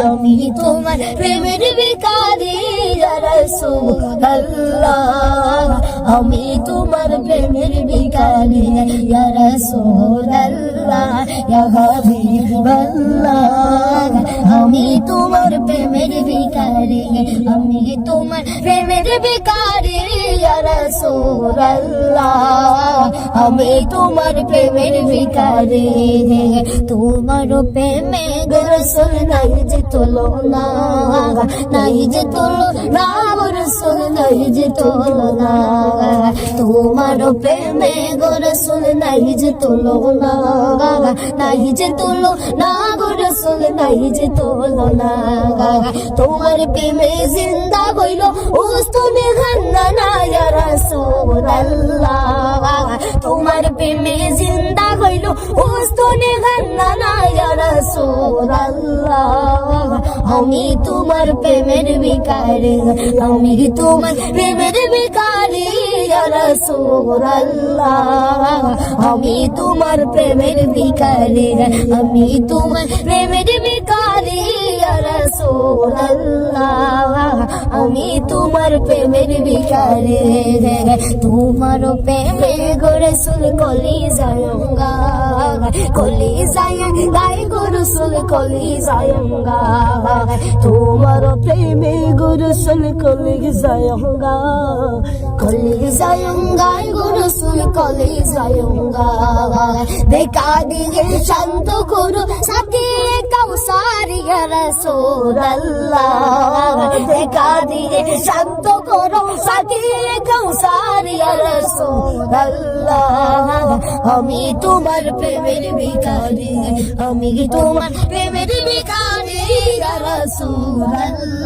আমি তোমার প্রেমের ভিকারি রসুল্লাহ আমি তোমার প্রেমের ভিকারি রসুল্লাহ হাবিবাল্লাহ। আমি তোমার প্রেমের ভিকারি আমি তোমার প্রেমের রসুল্লাহ আমি তোমার প্রেমের ভিকারি তোমার প্রেমে রসুল নাই যে তুলো না নাই যে তুলো না রসুল নাই যে তুলো না তোমার প্রেমে রসুল নাই যে তুলো না নাই যে তুলো না রসুল নাই যে তুলো না তোমার প্রেমে জিন্দা হইল উস্তনে খান্না না তোমার প্রেমে জিন্দা হইল উস্তনে আমি তোমার প্রেমের বিকারে আমি তোমার প্রেমের বিকারে আমি তোমার প্রেমের বিকারে আমি তোমার প্রেমের বিকারে রসুল্লাহ আমি তোমার প্রেমের বিকারে তোমার প্রেমে গোরসুল কলি যায়ঙ্গা কলি যায় গাই গোরসুল কলি যায়ঙ্গা তোমার প্রেমে গোরসুল কলি যায়ঙ্গা কলি যায়ঙ্গা গোরসুল কলি যায়ঙ্গা দেখা দিয়ে শান্ত করো কাউসারি রসুল্লাহ দেখা দিয়ে শান্ত করো কাউসারি রসুল্লাহ আমি তোমার প্রেমের ভিখারি, আমি তোমার প্রেমের ভিখারি রসুল্লাহ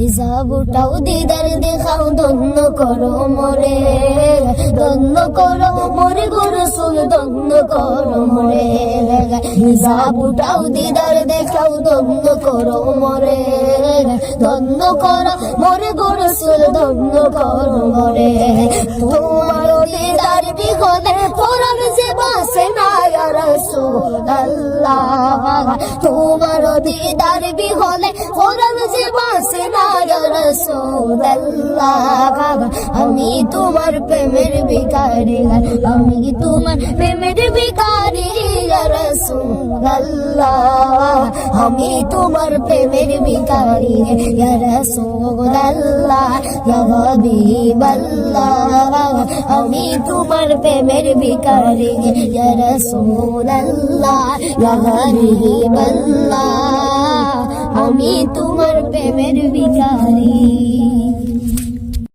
হিসাবটাও দিদার দেখাও, ধন্য করো মরে। ধন্য করো মরে গরু সুল ধন্য করো মরে। হিসাব উঠাও দিদার দেখাও, ধন্য করো মরে। ধন্য করো মরে গরু সুল ধন্য করো মরে। যে বাসে না রসুল্লাহ তোমার দিদার বিহলে পরাণ যে বাসে রসুল্লাহ আমি তোমার প্রেমের ভিকারি আমি তোমার প্রেমের ভিকারি রসুল্লাহ, আমি তোমার প্রেমের ভিকারি রসুল্লাহ হাবিবাল্লাহ, আমি তোমার প্রেমের ভিকারি রসুল্লাহ হাবিবাল্লাহ, আমি তোমার প্রেমের ভিখারি।